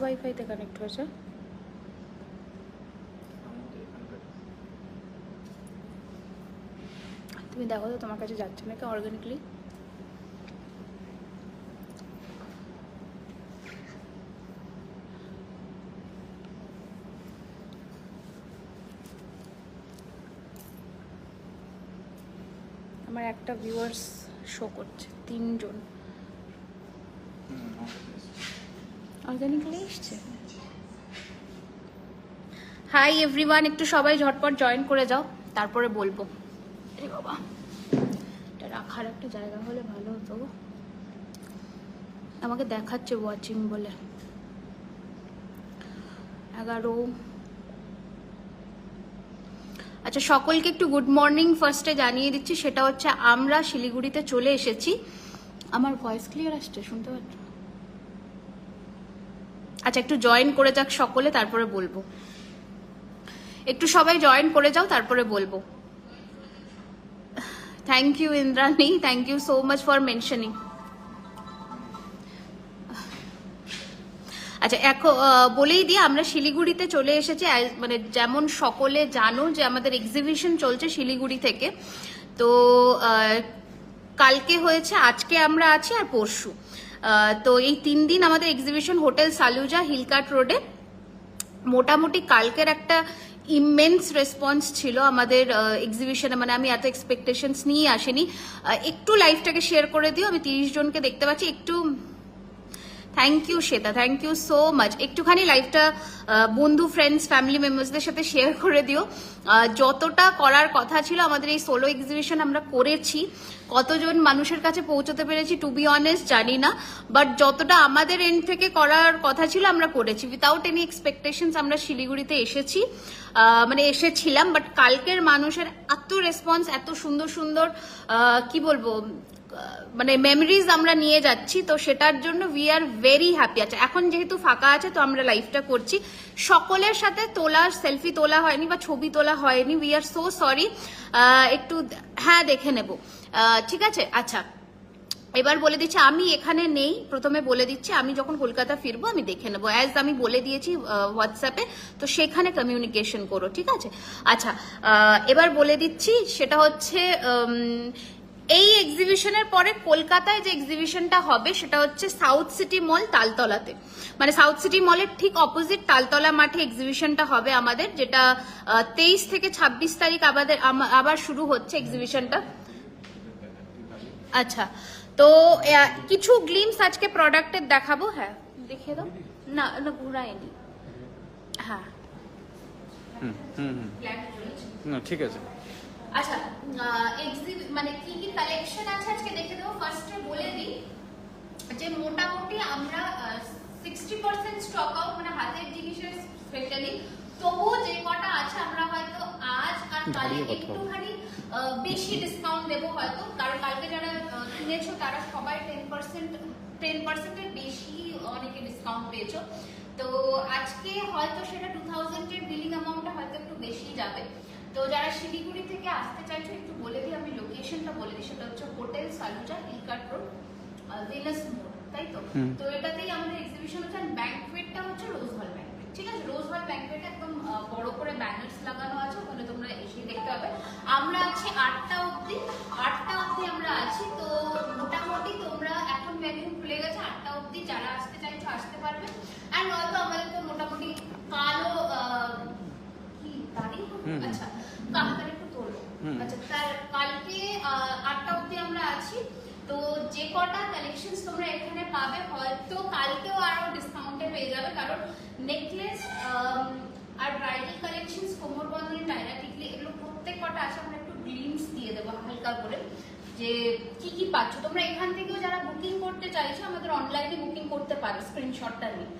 ওয়াইফাইতে connect হয়েছে। তুমি দেখো তো তোমার কাছে যাচ্ছে নাকি অর্গানিকলি আমার একটা ভিউয়ার্স শো করছে, তিনজন। অর্গানিকলি এসছে হাই এভরিওয়ান একটু সবাই ঝটপট জয়েন করে যাও তারপরে বলব। এ বাবা এটা রাখার একটা জায়গা হলে ভালো হতো। আমাকে দেখাচ্ছে ওয়াচিং বলে। এগারো। আচ্ছা সকলকে একটু গুড মর্নিং ফার্স্টে জানিয়ে দিচ্ছি সেটা হচ্ছে আমরা শিলিগুড়িতে চলে এসেছি। আমার ভয়েস ক্লিয়ার আসছে শুনতে পাচ্ছ? আচ্ছা একটু জয়েন করে যাক সকলে, তারপরে বলব। একটু সবাই জয়েন করে যাও, তারপরে বলব। Thank you Indrani. Thank you so much for mentioning আচ্ছা এখন বলেই দিই, আমরা শিলিগুড়িতে চলে এসেছি। মানে যেমন সকলে জানো যে আমাদের এক্সিবিশন চলছে শিলিগুড়ি থেকে। তো কালকে হয়েছে, আজকে আমরা আছি আর পরশু। তো এই তিন দিন আমাদের এক্সিবিশন হোটেল সালুজা হিলকাট রোডে মোটামুটি কালকের একটা ইমেন্স রেসপন্স ছিল আমাদের এক্সিবিশনে মানে আমি এত এক্সপেকটেশনস নিয়ে আসেনি। একটু লাইফটাকে শেয়ার করে দিও। আমি তিরিশ জনকে দেখতে পাচ্ছি। একটু thank you Shweta. Thank you so much একটুখানি লাইফটা বন্ধু ফ্রেন্ডস ফ্যামিলি মেম্বার্সদের সাথে শেয়ার করে দিও। যতটা করার কথা ছিল আমাদের এই সোলো এক্সিবিশন আমরা করেছি। কতজন মানুষের কাছে পৌঁছতে পেরেছি টু বি অনেস্ট জানি না। বাট যতটা আমাদের এন্ড থেকে করার কথা ছিল, আমরা করেছি। উইথাউট এনি এক্সপেকটেশনস আমরা শিলিগুড়িতে এসেছি। মানে এসেছিলাম বাট কালকের মানুষের এত রেসপন্স এত সুন্দর সুন্দর কি বলব মানে মেমরিজ আমরা নিয়ে যাচ্ছি। তো সেটার জন্য উই আর ভেরি হ্যাপি আছে এখন যেহেতু ফাঁকা আছে, তো আমরা লাইফটা করছি। সকলের সাথে তোলা সেলফি তোলা হয়নি বা ছবি তোলা হয়নি। উই আর সো সরি একটু হ্যাঁ দেখে নেব। ঠিক আছে আচ্ছা। এবার বলে দিচ্ছি, আমি এখানে নেই। প্রথমে বলে দিচ্ছি, আমি যখন কলকাতা ফিরবো, আমি দেখে নেব। অ্যাজ আমি বলে দিয়েছি হোয়াটসঅ্যাপে তো সেখানে কমিউনিকেশন করো, ঠিক আছে? আচ্ছা এবার বলে দিচ্ছি, সেটা হচ্ছে এই এক্সিবিশনের পরে কলকাতায় যে এক্সিবিশনটা হবে, সেটা হচ্ছে সাউথ সিটি মল তালতলাতে। মানে সাউথ সিটি মলের ঠিক অপোজিট তালতলা মাঠে এক্সিবিশনটা হবে আমাদের, যেটা তেইশ থেকে ছাব্বিশ তারিখ আমাদের আবার শুরু হচ্ছে এক্সিবিশনটা আচ্ছা তো কিছু গ্লিমস আজকে প্রোডাক্টের দেখাবো? হ্যাঁ দেখিয়ে দাও। না না ঘুরায়নি হ্যাঁ। না ঠিক আছে। আচ্ছা এক্সিবি মানে কি কি কালেকশন আছে আজকে দেখে দেবো? ফার্স্টে বলে দিই যে মোটামুটি আমরা সিক্সটি পার্সেন্ট স্টক আউট মানে হাতের জিনিসের স্পেশালি তবুও যে কটা আছে আমরা হয়তো আজ আর কালে দাঁড়িয়ে কথা বলো। একটুখানি বেশি ডিসকাউন্ট দেবো হয়তো। কারণ কালকে যারা কিনেছো তারা সবাই টেন পার্সেন্ট টেন পার্সেন্টের বেশি অনেকে ডিসকাউন্ট পেয়েছ। তো আজকে হয়তো সেটা টু থাউজেন্ডের বিলিং অ্যামাউন্টটা হয়তো একটু বেশি যাবে। তো যারা শিলিগুড়ি থেকে আসতে চাইছো একটু বলে দিই আমি লোকেশনটা বলে দিই। সেটা হচ্ছে hotel Saluja Hill Cart road Venus মোড় তাই তো? তো এটাতেই আমাদের এক্সিবিশন হচ্ছে। ব্যাংকুয়েটটা হচ্ছে রোজ হল ব্যাংকুয়েট ঠিক আছে রোজ হল ব্যাংকুয়েটে একদম বড় করে ব্যানার্স লাগানো আছে ওখানে তোমরা এসে দেখতে পাবে। আমরা আছি আটটা অবধি আটটা অবধি আমরা আছি তো মোটামুটি তোমরা এখন ভ্যানিউ খুলে গেছে আটটা অবধি যারা আসতে চাইছো আসতে পারবে। আর নয়তো আমাদের তো মোটামুটি কালো কি হুম। আচ্ছা কালকে একটু তোলো। আচ্ছা তার কালকে আহ, আটটা অবধি আমরা আছি। তো যে কটা কালেকশন তোমরা এখানে পাবে, হয়তো কালকেও আরও ডিসকাউন্টে পেয়ে যাবে, কারণ নেকলেস আর ব্রাইডাল কালেকশন কোমর বন্ধনী টাইরা টিকলি এগুলো প্রত্যেক কটা আছে, আমরা একটু গ্লিমস দিয়ে দেবো হালকা করে যে কি কি পাচ্ছ। তোমরা এখান থেকেও যারা বুকিং করতে চাইছো, আমাদের অনলাইনে বুকিং করতে পারো স্ক্রিনশটটা নিয়ে।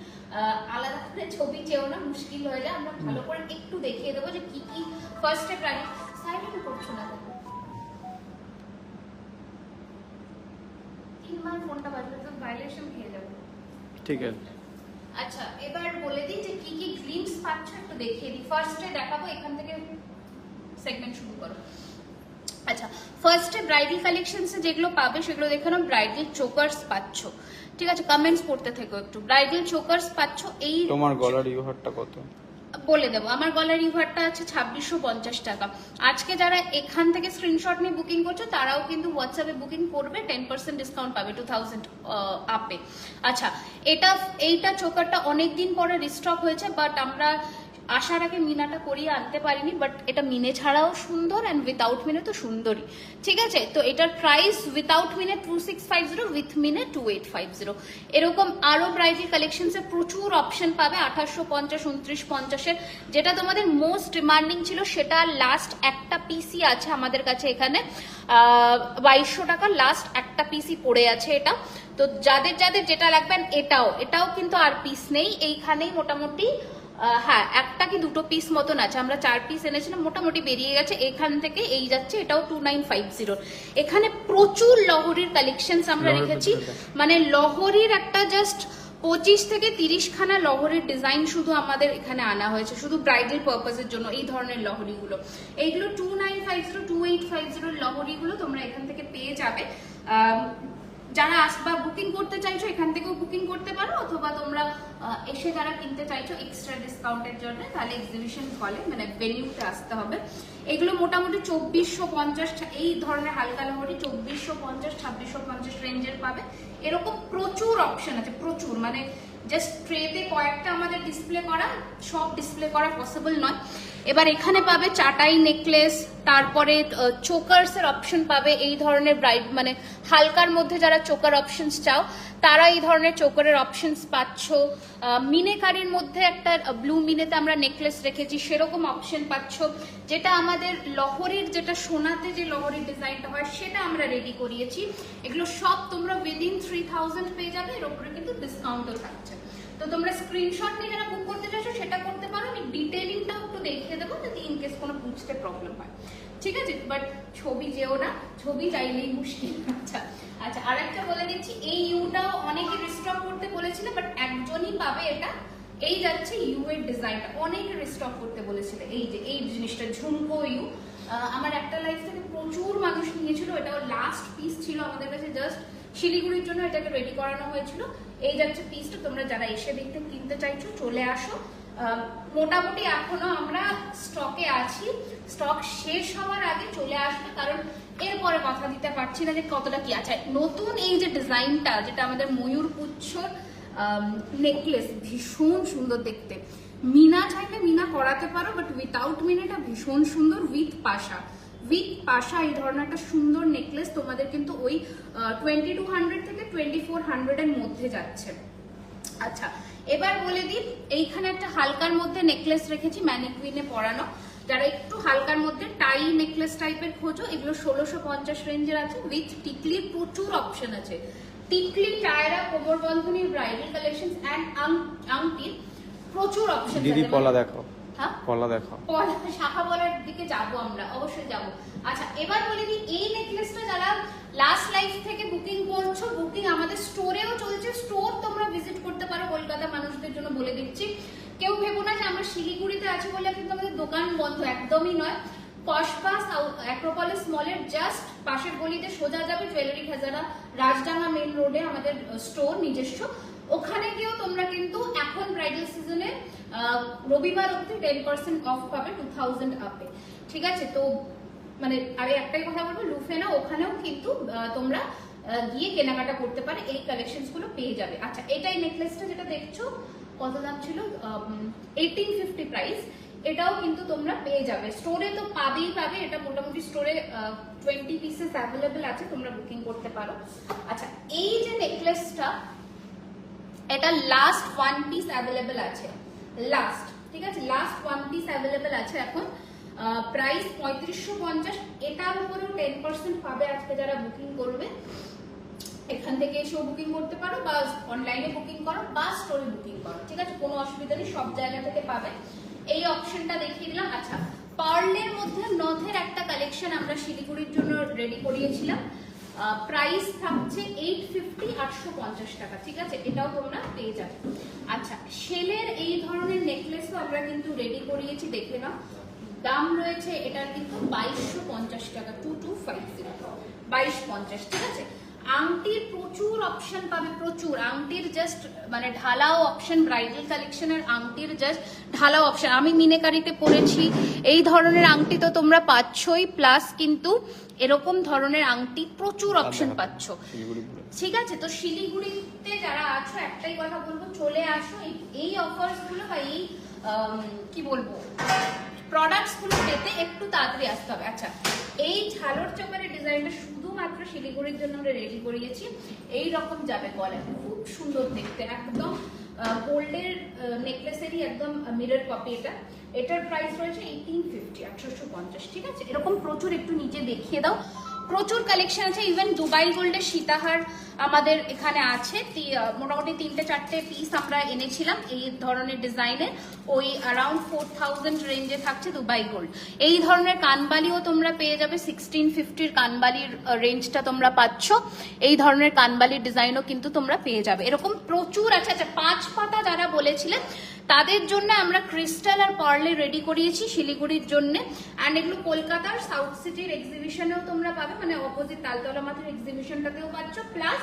আলাদা করে ছবি চেয়েও না, মুশকিল হয়ে যায়। আমরা ভালো করে একটু দেখিয়ে দেবো যে কি কি ফার্স্টে প্রাইস সাইলেন্ট করছ না দেখো তিনবার ফোনটা বাজলে তো ভাইলেশন খেয়ে যাবে। ঠিক আছে। আচ্ছা এবার বলে দিই যে কি কি গ্লিমস পাচ্ছ একটু দেখিয়ে দিই। ফার্স্টে দেখাবো এখান থেকে সেগমেন্ট শুরু করো। আচ্ছা ফার্স্টে ব্রাইডাল কালেকশনসে যেগুলো পাবে সেগুলো দেখে নাও ব্রাইডাল চোকার্স পাচ্ছ। ঠিক আছে কমেন্টস পড়তে থেকো একটু। ব্রাইডাল চোকার্স পাচ্ছ এই তোমার গলার ইউহারটা কত? বলে দেবো। আমার গলার রিভারটা আছে ছাব্বিশশো পঞ্চাশ টাকা। আজকে যারা এখান থেকে স্ক্রিনশট নিয়ে বুকিং করছ, তারাও কিন্তু হোয়াটসঅ্যাপে বুকিং করবে টেন পার্সেন্ট ডিসকাউন্ট পাবে টু থাউজেন্ড আপে আচ্ছা এটা, এইটা চোকারটা অনেক দিন পরে রিস্টক হয়েছে বাট আমরা আসার আগে মিনাটা করিয়ে আনতে পারিনি বাট এটা মিনে ছাড়াও সুন্দর অ্যান্ড উইথাউট মিনে তো সুন্দরই। ঠিক আছে? তো এটার প্রাইস উইথাউট মিনে two six five zero with মিনে টু এইট ফাইভ জিরো এরকম আরও ব্রাইডাল কালেকশনসে প্রচুর অপশন পাবে আঠাশশো পঞ্চাশ, উনত্রিশ পঞ্চাশের যেটা তোমাদের মোস্ট ডিমান্ডিং ছিল, সেটা লাস্ট একটা পিসি আছে আমাদের কাছে এখানে। বাইশশো টাকা লাস্ট একটা পিসি পড়ে আছে এটা। তো যাদের যাদের যেটা লাগবেন এটাও। এটাও কিন্তু আর পিস নেই। এইখানেই মোটামুটি হ্যাঁ একটা কি দুটো পিস মতন আছে। আমরা চার পিস এনেছিলাম মোটামুটি বেরিয়ে গেছে। এখান থেকে এই যাচ্ছে এটাও টু নাইন ফাইভ জিরো এখানে প্রচুর লহরির কালেকশন আমরা রেখেছি। মানে লহরির একটা জাস্ট পঁচিশ থেকে তিরিশ খানা লহরির ডিজাইন শুধু আমাদের এখানে আনা হয়েছে শুধু ব্রাইডাল পারপাসের জন্য এই ধরনের লহরিগুলো। এইগুলো two nine five zero two eight five জিরোর লহরিগুলো তোমরা এখান থেকে পেয়ে যাবে। যারা আসবা বুকিং করতে চাইছো, এখান থেকেও বুকিং করতে পারো, অথবা তোমরা এসে যারা কিনতে চাইছো এক্সট্রা ডিসকাউন্টের জন্য, তাহলে এক্সিবিশন হলে মানে ভেনিউতে আসতে হবে। এগুলো মোটামুটি চব্বিশশো পঞ্চাশ এই ধরনের হালকা লহরি চব্বিশশো পঞ্চাশ, ছাব্বিশশো পঞ্চাশ রেঞ্জের পাবে। এরকম প্রচুর অপশন আছে, প্রচুর মানে জাস্ট ট্রেতে কয়েকটা আমাদের ডিসপ্লে করা, সব ডিসপ্লে করা পসিবল নয়। এবার এখানে পাবে চাটাই নেকলেস তারপরে চোকার্স এর অপশন পাবে এই ধরনের ব্রাইড মানে হালকার মধ্যে যারা চোকার অপশনস চাও, তারা এই ধরনের চোকারের অপশনস পাচ্ছ। মিনেকারির মধ্যে একটা ব্লু মিনেতে আমরা নেকলেস রেখেছি, সেরকম অপশন পাচ্ছ, যেটা আমাদের লহরির, যেটা সোনাতে যে লহরির ডিজাইনটা হয়, সেটা আমরা রেডি করিয়েছি। এগুলো সব তোমরা উইদিন থ্রি থাউজেন্ড পেয়ে যাবে, এর উপরে কিন্তু ডিসকাউন্টও থাকছে। তো তোমরা স্ক্রিনশট নিয়ে যারা বুক করতে চাইছো, সেটা করতে পারো, আমি ডিটেলিংটাও দেখিয়ে দেবো যাতে ইন কেস কোনো বুঝতে প্রবলেম হয়। ঠিক আছে? বাট ছবি যেও না, ছবি চাইলেই মুশকিল। আচ্ছা আচ্ছা আরেকটা বলে দিচ্ছি, এই ইউটাও অনেকে রিস্টক করতে বলেছিল বাট একজনই পাবে এটা। এই যাচ্ছে ইউ এর ডিজাইনটা অনেকে রিস্টক করতে বলেছিল, এই যে, এই জিনিসটা, ঝুমকো ইউ আমার একটা লাইফ থেকে প্রচুর মানুষ নিয়েছিল, এটাও লাস্ট পিস ছিল আমাদের কাছে জাস্ট শিলিগুড়ির জন্য এটাকে রেডি করানো হয়েছিল। এই যাচ্ছে পিসটা তোমরা যারা এসে দেখতে কিনতে চাইছো, চলে আসো। মোটামুটি এখনও আমরা স্টকে আছি। স্টক শেষ হওয়ার আগে চলে আসবে, কারণ এরপরে কথা দিতে পারছি না যে কতটা কি আছে। নতুন এই যে ডিজাইনটা, যেটা আমাদের ময়ূর পুচ্ছর নেকলেস ভীষণ সুন্দর দেখতে। মিনা চাইলে মিনা করাতে পারো বাট উইথাউট মিনাটা ভীষণ সুন্দর উইথ পাশা। উইথ পাশা এই ধরনের একটা সুন্দর নেকলেস তোমাদের কিন্তু ওই টোয়েন্টি টু থেকে টোয়েন্টি ফোর হান্ড্রেডের মধ্যে যাচ্ছে। আচ্ছা এবার বলে দিই এইখানে একটা হালকার মধ্যে নেকলেস রেখেছি ম্যানিকুইনে পরানো। যারা একটু হালকার মধ্যে টাই নেকলেস টাইপের খোঁজো এগুলো ষোলোশো পঞ্চাশ রেঞ্জের আছে উইথ টিকলি প্রচুর অপশন আছে। টিকলি টায়রা কোমর বন্ধনী ব্রাইডাল কালেকশন অ্যান্ড আংটির প্রচুর অপশন দিদি পলা দেখো হ্যাঁ? পলা দেখো। পলা শাখা বলার দিকে যাব আমরা অবশ্যই যাব। আচ্ছা এবার বলে দিই এই নেকলেসটা যারা লাস্ট লাইফ থেকে বুকিং করছ বুকিং আমাদের স্টোরেও চলছে। স্টোর তোমরা ভিজিট করতে পারো কলকাতা মানুষদের জন্য বলে দিচ্ছি। কেউ ভেবো না যে আমরা শিলিগুড়িতে আছি বলে কিন্তু আমাদের দোকান বন্ধ একদমই নয়। কসবাস অ্যাক্রোপলিস মলের জাস্ট পাশের গলিতে সোজা যাবে জুয়েলারি খাজানা রাজডাঙ্গা মেন রোডে আমাদের স্টোর নিজস্ব। ওখানে গিয়েও তোমরা কিন্তু রবিবার অব্দি টেন পার্সেন্ট অফ পাবে টু থাউজেন্ড আপে ঠিক আছে, তো মানে আমি একটাই কথা বলব লুফেনা ওখানেও কিন্তু তোমরা গিয়ে কেনাকাটা করতে পারে, এই কালেকশনসগুলো পেয়ে যাবে। আচ্ছা এটাই নেকলেসটা যেটা দেখছ, কত দাম ছিল? এইটিন ফিফটি প্রাইস এটাও কিন্তু তোমরা পেয়ে যাবে। স্টোরে তো পাবেই পাবে, এটা মোটামুটি স্টোরে টোয়েন্টি পিসেস অ্যাভেলেবেল আছে, তোমরা বুকিং করতে পারো। আচ্ছা এই যে নেকলেসটা এটা লাস্ট ওয়ান পিস অ্যাভেলেবেল আছে। লাস্ট ঠিক আছে? লাস্ট ওয়ান পিস অ্যাভেলেবেল আছে এখন। প্রাইস পঁয়ত্রিশশো পঞ্চাশ, এটার উপরেও টেন পার্সেন্ট পাবে আজকে যারা বুকিং করবে। এখান থেকে এসেও বুকিং করতে পারো বা অনলাইনে বুকিং করো বা স্টোরে বুকিং করো, ঠিক আছে? কোনো অসুবিধা নেই, সব জায়গা থেকে পাবে। এই অপশনটা দেখিয়ে দিলাম। আচ্ছা পার্লের মধ্যে নথের একটা কালেকশন আমরা শিলিগুড়ির জন্য রেডি করিয়েছিলাম। প্রাইস থাকছে এইট ফিফটি আটশো পঞ্চাশ টাকা, ঠিক আছে? এটাও তোমরা পেয়ে যাবে। আচ্ছা সেলের এই ধরনের নেকলেসও আমরা কিন্তু রেডি করিয়েছি, দেখে নাও। দাম রয়েছে এটার কিন্তু বাইশশো পঞ্চাশ টাকা টু টু ফাইভ জিরো বাইশ পঞ্চাশ, ঠিক আছে? আংটির প্রচুর অপশন পাবে প্রচুর। আংটির জাস্ট মানে ঢালাও অপশন ব্রাইডাল কালেকশনের আংটির জাস্ট ঢালাও অপশন আমি মিনেকারিতে পরেছি এই ধরনের আংটি তো তোমরা পাচ্ছই প্লাস কিন্তু এরকম ধরনের আংটি প্রচুর অপশন পাচ্ছ। ঠিক আছে তো শিলিগুড়িতে যারা আছো একটাই কথা বলব চলে আসো। এই- অফার্স বা এই কি বলব? প্রোডাক্টসগুলো পেতে একটু তাড়াতাড়ি আসতে হবে। আচ্ছা এই ঝালর চপারের ডিজাইনটা শুধুমাত্র শিলিগুড়ির জন্য আমরা রেডি করিয়েছি। এই রকম যাবে গলায়। খুব সুন্দর দেখতে। একদম গোল্ডের নেকলেসেরই একদম মিরর কপি এটা। এটার প্রাইস রয়েছে এইটিন ফিফটি আঠারোশো পঞ্চাশ, ঠিক আছে? এরকম প্রচুর একটু নিচে দেখিয়ে দাও। প্রচুর কালেকশন আছে ইভেন দুবাই গোল্ডের সীতাহার আমাদের এখানে আছে। মোটামুটি তিনটে, চারটে পিস আমরা এনেছিলাম এই ধরনের ডিজাইনের ওই অ্যারাউন্ড ফোর থাউজেন্ড রেঞ্জে থাকছে দুবাই গোল্ড এই ধরনের কানবালিও তোমরা পেয়ে যাবে সিক্সটিন ফিফটির কানবালির রেঞ্জটা তোমরা পাচ্ছ। এই ধরনের কানবালির ডিজাইনও কিন্তু তোমরা পেয়ে যাবে। এরকম প্রচুর আছে আচ্ছা পাঁচ পাতা যারা বলেছিলেন তাদের জন্য আমরা ক্রিস্টাল আর পার্লে রেডি করিয়েছি শিলিগুড়ির জন্য। অ্যান্ড এগুলো কলকাতার সাউথ সিটির এক্সিবিশনেও তোমরা পাবে মানে অপোজিট তালতলা মাথার এক্সিবিশনটাতেও পাচ্ছ। প্লাস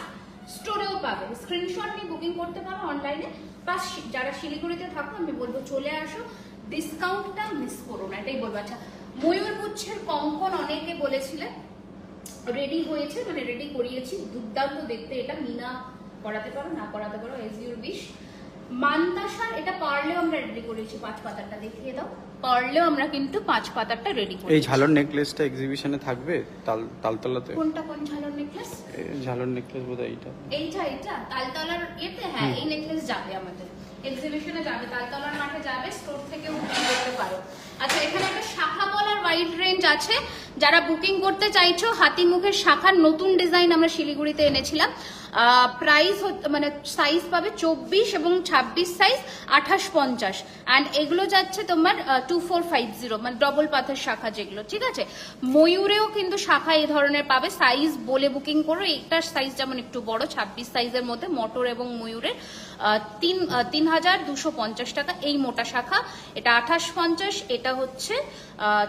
স্টোরেও পাবে। স্ক্রিনশট নিয়ে বুকিং করতে পারো অনলাইনে শি- যারা শিলিগুড়িতে থাকো, আমি বলব চলে আসো। ডিসকাউন্টটা মিস করো না, এটাই বলব। আচ্ছা ময়ূরপুচ্ছের কঙ্কন অনেকে বলেছিলেন রেডি হয়েছে মানে রেডি করিয়েছি। দুর্দান্ত দেখতে এটা। মিনা করাতে পারো, না করাতে পারো এজ ইউর বিশ মান্তাসার এটা পারলেও আমরা রেডি করেছি পাঁচ পাতারটা দেখিয়ে দাও। পারলেও আমরা কিন্তু পাঁচ পাতারটা রেডি এই করি ঝালর নেকলেসটা এক্সিবিশনে থাকবে? তাল তালতলাতে? কোনটা কোন ঝালর নেকলেস এই ঝালর নেকলেস বোধহয় এইটা। এইটা এইটা? তালতলার এতে হ্যাঁ এই নেকলেস যাবে আমাদের। এক্সিবিশনে যাবে তালতলার মাঠে যাবে স্টোর থেকে বুকিং করতে পারো। আচ্ছা এখানে একটা শাখা বলার ওয়াইড রেঞ্জ আছে। যারা বুকিং করতে চাইছো হাতি মুখের শাখার নতুন ডিজাইন আমরা শিলিগুড়িতে এনেছিলাম। প্রাইস মানে সাইজ পাবে চব্বিশ এবং ছাব্বিশ সাইজ আঠাশ পঞ্চাশ। অ্যান্ড এগুলো যাচ্ছে তোমার টু ফোর ফাইভ জিরো মানে ডবল পাথের শাখা যেগুলো, ঠিক আছে? ময়ূরেও কিন্তু শাখা এই ধরনের পাবে। সাইজ বলে বুকিং করো, এইটার সাইজ যেমন একটু বড়, ছাব্বিশ সাইজের মধ্যে মটর এবং ময়ূরের তিন তিন হাজার দুশো পঞ্চাশ টাকা এই মোটা শাখা। এটা আঠাশ পঞ্চাশ, এটা হচ্ছে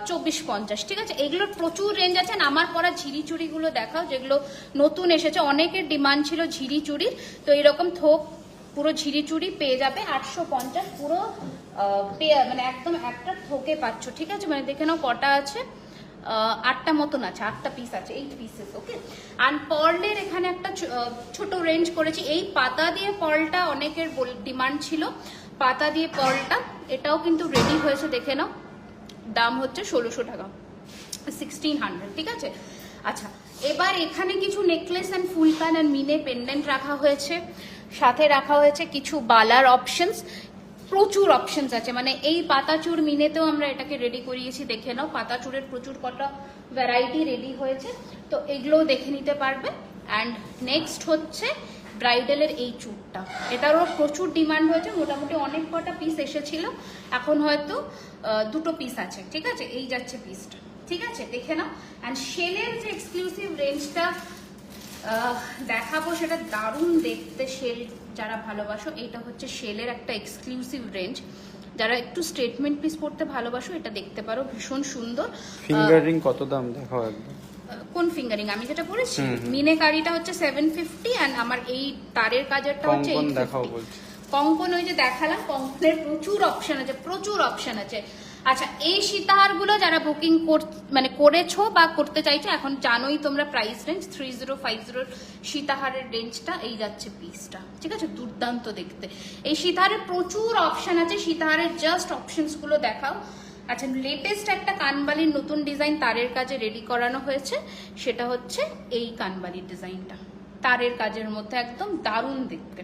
চব্বিশ পঞ্চাশ, ঠিক আছে? এগুলোর প্রচুর রেঞ্জ আছে। আমার পরা ঝিরি চুড়িগুলো দেখাও, যেগুলো নতুন এসেছে। অনেকের ডিমান্ড ছিল ঝিরি চুড়ির। তো এরকম থোক, পুরো ঝিরি চুড়ি পেয়ে যাবে। আটশো পঞ্চাশ, পুরো মানে একদম একটা থোকে পাচ্ছ, ঠিক আছে? মানে দেখে নাও কটা আছে। আটটা মতন আছে, আটটা পিস আছে এইট পিসেস ওকে আর পার্লের এখানে একটা ছোট রেঞ্জ করেছি। এই পাতা দিয়ে পার্লটা অনেকের ডিমান্ড ছিল। পাতা দিয়ে পার্লটা, এটাও কিন্তু রেডি হয়েছে, দেখে নাও। দাম হচ্ছে ষোলোশো টাকা। সিক্সটিন হান্ড্রেড ঠিক আছে? আচ্ছা এবার এখানে কিছু নেকলেস অ্যান্ড ফুলকান অ্যান্ড মিনে পেন্ডেন্ট রাখা হয়েছে। সাথে রাখা হয়েছে কিছু বালার অপশনস প্রচুর অপশনস আছে। মানে এই পাতাচুর মিনেতেও আমরা এটাকে রেডি করিয়েছি, দেখে নাও। পাতাচুরের প্রচুর কটা ভ্যারাইটি রেডি হয়েছে। তো এগুলোও দেখে নিতে পারবে। অ্যান্ড নেক্সট হচ্ছে ব্রাইডালের এই চুরটা এটারও প্রচুর ডিমান্ড হয়েছে, মোটামুটি অনেক কটা পিস এসেছিল। এখন হয়তো দুটো পিস আছে, ঠিক আছে? এই যাচ্ছে পিসটা ঠিক আছে? দেখে নাও। অ্যান্ড শেলের যে এক্সক্লুসিভ রেঞ্জটা দেখাবো, সেটা দারুণ দেখতে শেল যারা ভালোবাসো, এইটা হচ্ছে শেলের একটা এক্সক্লুসিভ রেঞ্জ যারা একটু স্টেটমেন্ট পিস পড়তে ভালোবাসো, এটা দেখতে পারো, ভীষণ সুন্দর। কত দাম? দেখাও একদম। কোন ফিঙ্গারিং আমি যেটা পরেছি হুম, হুম। মিনে কারিটা হচ্ছে সেভেন ফিফটি অ্যান্ড আমার এই তারের কাজেরটা হচ্ছে কঙ্কন এইট দেখাও বলছি। কঙ্কন ওই যে দেখালাম কঙ্কনের প্রচুর অপশন আছে প্রচুর অপশন আছে। আচ্ছা এই সীতাহারগুলো যারা বুকিং মানে করেছ বা করতে চাইছো এখন জানোই তোমরা price range three zero five জিরোর সীতাহারের রেঞ্জটা এই যাচ্ছে পিসটা ঠিক আছে? দুর্দান্ত দেখতে। এই সীতাহারের প্রচুর অপশন আছে সীতাহারের জাস্ট অপশনসগুলো দেখাও। আচ্ছা লেটেস্ট একটা কানবালির নতুন ডিজাইন তারের কাজে রেডি করানো হয়েছে, সেটা হচ্ছে এই কানবালির ডিজাইনটা তারের কাজের মধ্যে একদম দারুণ দেখতে।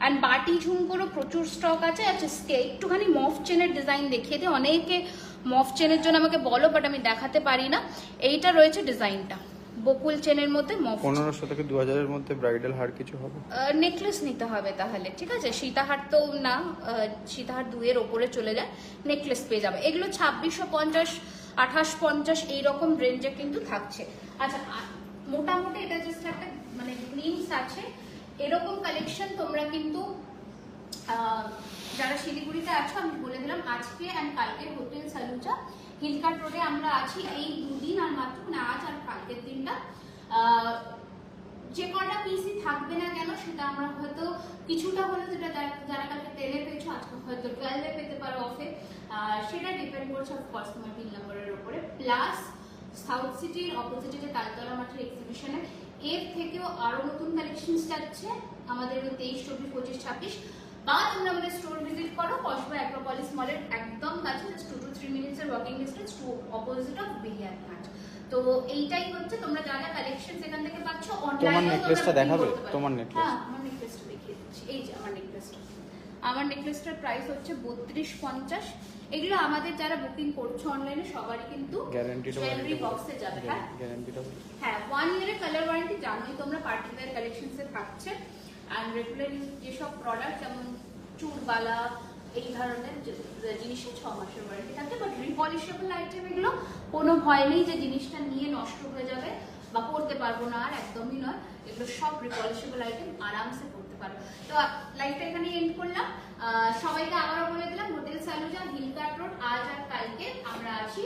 অ্যান্ড বাটি ঝুমকোরও প্রচুর স্টক আছে। আচ্ছা একটুখানি মফ চেনের ডিজাইন দেখিয়ে দিই। অনেকে মফ চেনের জন্য আমাকে বলো বাট আমি দেখাতে পারি না। এইটা রয়েছে ডিজাইনটা বকুল চেনের মধ্যে মফ পনেরোশো থেকে দু হাজারের মধ্যে ব্রাইডাল হার কিছু হবে? নেকলেস নিতে হবে তাহলে ঠিক আছে? সীতাহার তো না সীতাহার দুয়ের ওপরে চলে যায় নেকলেস পেয়ে যাবে। এগুলো ছাব্বিশশো পঞ্চাশ আঠাশ পঞ্চাশ এইরকম রেঞ্জে কিন্তু থাকছে। আচ্ছা মোটামুটি এটা জাস্ট একটা মানে গ্লিমস আছে। এরকম কালেকশন তোমরা কিন্তু যারা শিলিগুড়িতে আছো আমি বলে দিলাম আজকে অ্যান্ড কালকে হোটেল সালুজা হিলকাট রোডে আমরা আছি এই দুদিন আর মাত্র মানে আজ আর কালকের দিনটা। যে কটা পিসি থাকবে না কেন, সেটা আমরা হয়তো কিছুটা হলেও যেটা যারা- কালকে টেনে পেয়েছ, আজকে হয়তো টুয়েলভে পেতে পারো অফে সেটা ডিপেন্ড করছে অফকোর্স তোমার তিন নম্বরের ওপরে। প্লাস সাউথ সিটির অপোজিটে যে তালতলা মাঠের এক্সিবিশনে এর থেকেও আরও নতুন কালেকশন যাচ্ছে। আমাদের তেইশ, চব্বিশ, পঁচিশ, ছাব্বিশ। বা তোমরা আমাদের স্টোর ভিজিট করো কসবা অ্যাক্রোপলিস মলের একদম কাছে just two two three minutes এর walking distance to opposite of billiard ঘাট তো এইটাই হচ্ছে তোমরা যা যা কালেকশন এখান থেকে পাচ্ছ অনলাইনে necklace টা দেখাবে? তোমার necklace? হ্যাঁ আমার নেকলেসটা দেখিয়ে দিচ্ছি। এই যে আমার নেকলেসটা আমার নেকলেসটার প্রাইস হচ্ছে বত্রিশ পঞ্চাশ। এগুলো আমাদের যারা বুকিং করছ অনলাইনে সবারই কিন্তু জুয়েলারি বক্সে যাবে হ্যাঁ? হ্যাঁ ওয়ান ইয়ারের কালার ওয়ারেন্টি জানোই তোমরা পার্টি ওয়্যার কালেকশনসে থাকছে। অ্যান্ড রেগুলার যেসব প্রোডাক্ট যেমন চুরবালা, এই ধরনের জিনিসে ছ মাসের ওয়ারেন্টি থাকে বাট রিপলিশেবল আইটেম এগুলো কোনো ভয় নেই যে জিনিসটা নিয়ে নষ্ট হয়ে যাবে বা পড়তে পারব না আর একদমই নয়। এগুলো সব রিপলিশেবল আইটেম আরামসে করতে পারো। তো লাইফটা এখানে এন্ড করলাম। সবাইকে আবারও বলে দিলাম হোটেল সালুজা হিলকাট রোড আজ আর কালকে আমরা আছি।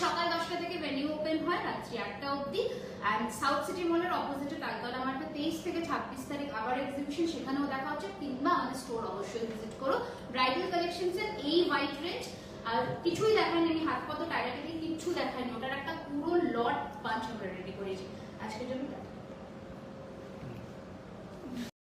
সকাল দশটা থেকে ভেনিউ ওপেন হয়, রাত্রি আটটা অবধি। অ্যান্ড সাউথ সিটি মলের অপোজিটে তালতলা মাঠে তেইশ থেকে ছাব্বিশ তারিখ আবার এক্সিবিশন সেখানেও দেখা হচ্ছে। কিংবা আমাদের স্টোর অবশ্যই ভিজিট করো। ব্রাইডাল কালেকশনসের এই হোয়াইট রেঞ্জ আর কিছুই দেখায়নি আমি হাত পত টাইটাটিকে কিচ্ছু দেখায়নি ওটার একটা পুরো লট পাঞ্চ আমরা রেডি করেছি। আজকের জন্য।